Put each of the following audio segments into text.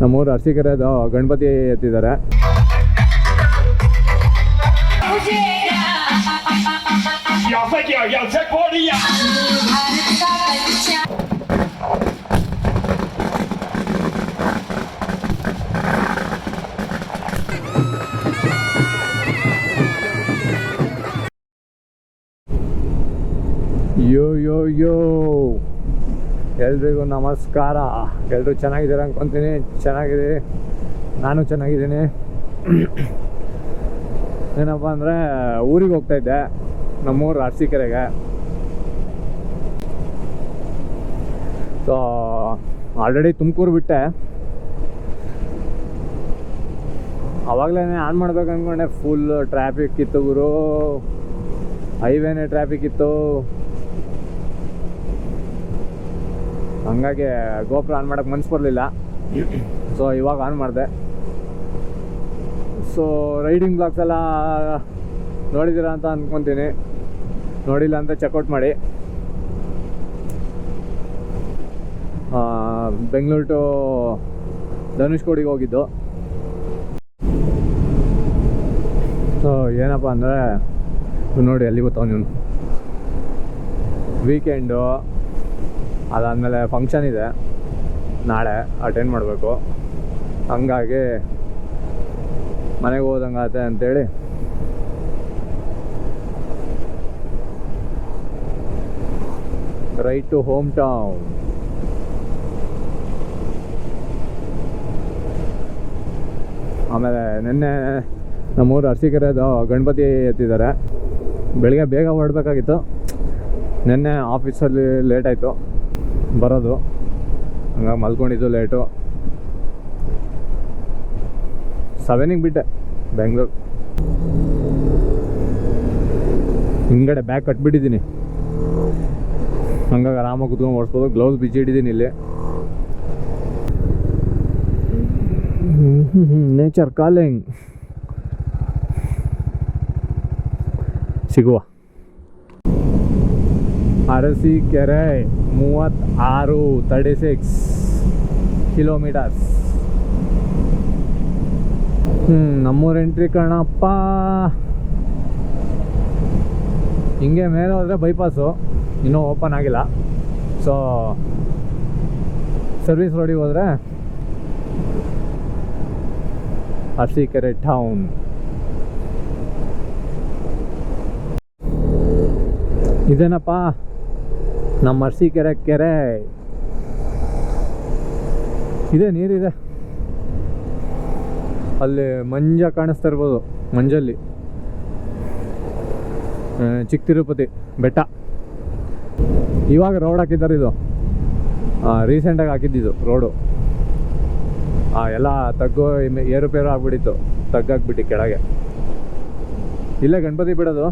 ನಮ್ಮೂರು ಅರಸೀಕೆರೆದು ಗಣಪತಿ ಎತ್ತಿದ್ದಾರೆ. ಯೋ ಯೋ ಯೋ. ಎಲ್ರಿಗೂ ನಮಸ್ಕಾರ. ಎಲ್ಲರೂ ಚೆನ್ನಾಗಿದ್ದೀರ ಅಂದ್ಕೊತೀನಿ ಚೆನ್ನಾಗಿದೆ. ನಾನು ಚೆನ್ನಾಗಿದ್ದೀನಿ. ಏನಪ್ಪ ಅಂದರೆ, ಊರಿಗೆ ಹೋಗ್ತಾ ಇದ್ದೆ. ನಮ್ಮೂರು ಅರಸೀಕೆರೆಗೆ. ಸೊ ಆಲ್ರೆಡಿ ತುಮಕೂರು ಬಿಟ್ಟೆ. ಅವಾಗಲೇ ಆನ್ ಮಾಡ್ಬೇಕು ಅಂದ್ಕೊಂಡೆ ಫುಲ್ ಟ್ರಾಫಿಕ್ ಇತ್ತು ಗುರು. ಹೈವೇನೇ ಟ್ರಾಫಿಕ್ ಇತ್ತು. ಹಂಗಾಗಿ ಗೋಪುರ ಆನ್ ಮಾಡೋಕ್ಕೆ ಮನ್ಸು ಬರಲಿಲ್ಲ. ಸೊ ಇವಾಗ ಆನ್ ಮಾಡಿದೆ. ಸೊ ರೈಡಿಂಗ್ ಬ್ಲಾಕ್ಸ್ ಎಲ್ಲ ನೋಡಿದ್ದೀರಾ ಅಂತ ಅಂದ್ಕೊತೀನಿ ನೋಡಿಲ್ಲ ಅಂತ ಚೆಕ್ಔಟ್ ಮಾಡಿ. ಬೆಂಗಳೂರು ಟು ಧನುಷ್ಕೋಡಿಗೆ ಹೋಗಿದ್ದು. ಸೊ ಏನಪ್ಪ ಅಂದರೆ ನೋಡಿ ಅಲ್ಲಿ ಗೊತ್ತಾವ ನೀವು ವೀಕೆಂಡು ಅದಾದಮೇಲೆ ಫಂಕ್ಷನ್ ಇದೆ. ನಾಳೆ ಅಟೆಂಡ್ ಮಾಡಬೇಕು. ಹಂಗಾಗಿ ಮನೆಗೆ ಹೋದಂಗಾತೆ ಅಂತೇಳಿ ರೈಟ್ ಟು ಹೋಮ್ ಟೌನ್ ಆಮೇಲೆ ನಿನ್ನೆ ನಮ್ಮೂರು ಅರಸೀಕೆರೆದು ಗಣಪತಿ ಎತ್ತಿದ್ದಾರೆ. ಬೆಳಿಗ್ಗೆ ಬೇಗ ಹೊರಡ್ಬೇಕಾಗಿತ್ತು. ನಿನ್ನೆ ಆಫೀಸಲ್ಲಿ ಲೇಟ್ ಆಯಿತು. ಬರೋದು. ಹಂಗಾಗಿ ಮಲ್ಕೊಂಡಿದ್ದು ಲೇಟು ಸೆವೆನಿಗೆ ಬಿಟ್ಟೆ ಬೆಂಗಳೂರು ಹಿಂಗಡೆ ಬ್ಯಾಗ್ ಕಟ್ಬಿಟ್ಟಿದ್ದೀನಿ. ಹಂಗಾಗಿ ಆರಾಮಾಗಿ ಕುತ್ಕೊಂಡು ಓಡಿಸ್ಬೋದು. ಗ್ಲೌಸ್ ಬಿಚ್ಚಿ ಇಟ್ಟಿದ್ದೀನಿ ಇಲ್ಲಿ. ನೇಚರ್ ಕಾಲಿಂಗ್ ಸಿಗುವ. ಅರಸೀಕೆರೆ ಮೂವತ್ತಾರು ತರ್ಟಿ ಸಿಕ್ಸ್ ಕಿಲೋಮೀಟರ್ಸ್. ಹ್ಞೂ ನಮ್ಮೂರು ಎಂಟ್ರಿ ಕಣಪ್ಪ. ಹಿಂಗೆ ಮೇಲೆ ಹೋದರೆ ಬೈಪಾಸು ಇನ್ನೂ ಓಪನ್ ಆಗಿಲ್ಲ. ಸೊ ಸರ್ವಿಸ್ ರೋಡಿಗೆ ಹೋದರೆ ಅರ್ಸಿಕೆರೆ ಟೌನ್ ಇದೇನಪ್ಪ? ನಮ್ಮ ಅರಸೀಕೆರೆ ಕೆರೆ. ಇದೆ, ನೀರಿದೆ. ಅಲ್ಲಿ ಮಂಜ ಕಾಣಿಸ್ತಾ ಇರ್ಬೋದು, ಮಂಜಲ್ಲಿ. ಚಿಕ್ಕ ತಿರುಪತಿ ಬೆಟ್ಟ. ಇವಾಗ ರೋಡ್ ಹಾಕಿದ್ದಾರೆ ಇದು. ರೀಸೆಂಟಾಗಿ ಹಾಕಿದ್ದಿದ್ದು ರೋಡು ಎಲ್ಲ ತಗ್ಗು ಏರುಪೇರು ಆಗ್ಬಿಟ್ಟಿತ್ತು ತಗ್ಗಾಕ್ಬಿಟ್ಟು ಕೆಳಗೆ. ಇಲ್ಲೇ ಗಣಪತಿ ಬಿಡೋದು.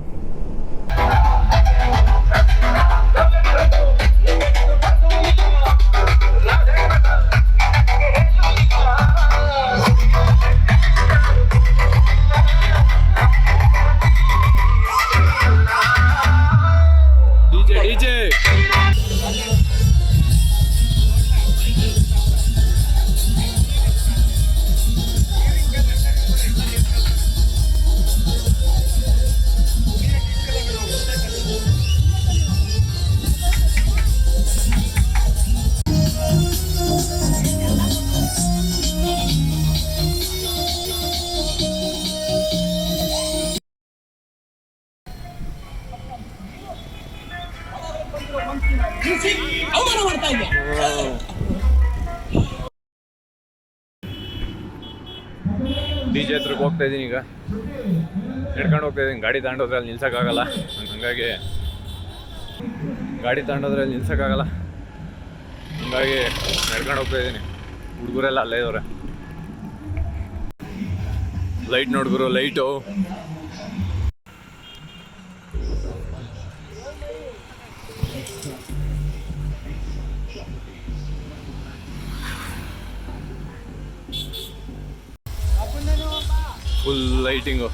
ಡಿ ಜೆ ಹತ್ರಕ್ಕೆ ಹೋಗ್ತಾ ಇದ್ದೀನಿ ಈಗ. ನಡ್ಕೊಂಡು ಹೋಗ್ತಾ ಇದ್ದೀನಿ. ಗಾಡಿ ತಗೊಂಡೋದ್ರೆ ಅಲ್ಲಿ ನಿಲ್ಸೋಕ್ಕಾಗಲ್ಲ. ಹಂಗಾಗಿ ಗಾಡಿ ತಗೊಂಡೋದ್ರೆ ಅಲ್ಲಿ ನಿಲ್ಸೋಕ್ಕಾಗಲ್ಲ. ಹಂಗಾಗಿ ನಡ್ಕೊಂಡು ಹೋಗ್ತಾ ಇದ್ದೀನಿ. ಹುಡುಗರೆಲ್ಲ ಅಲ್ಲೇ ಇದ್ದವ್ರೆ light ನೋಡ್ಗುರು light full lighting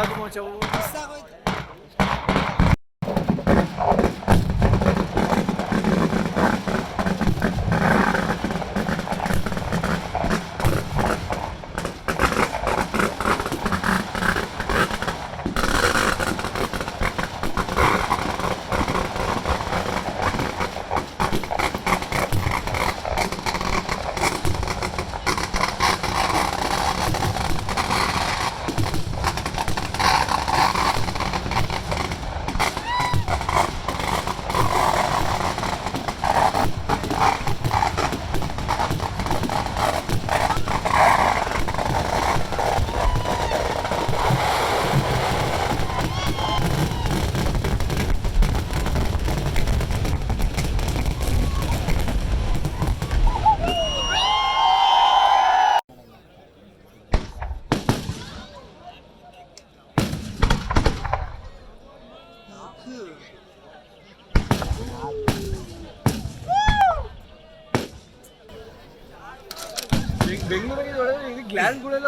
Sago Monte é o. Sago...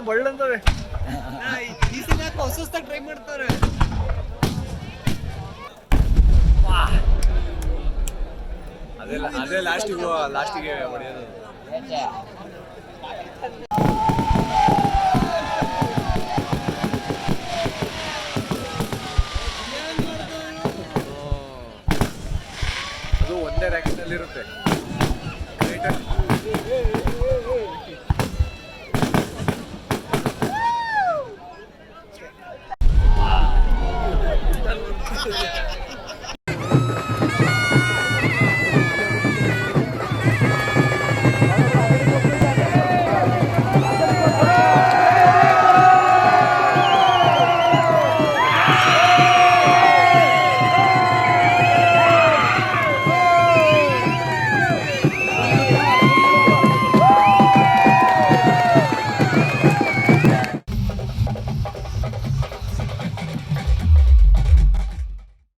ಬಳ್ಳಂತವೆ ಈ ಸಲ ಯಾಕೆ ಹೊಸ ಹೊಸದಾಗಿ ಟ್ರೈ ಮಾಡ್ತಾರೆ ಅದೆಲ್ಲ ಅದೇ ಲಾಸ್ಟಿಗೆ ಲಾಸ್ಟಿಗೆ ಹೊಡೆಯೋದು. ಅದು ಒಂದೇ ರ್ಯಾಕೆಟಲ್ಲಿ ಇರುತ್ತೆ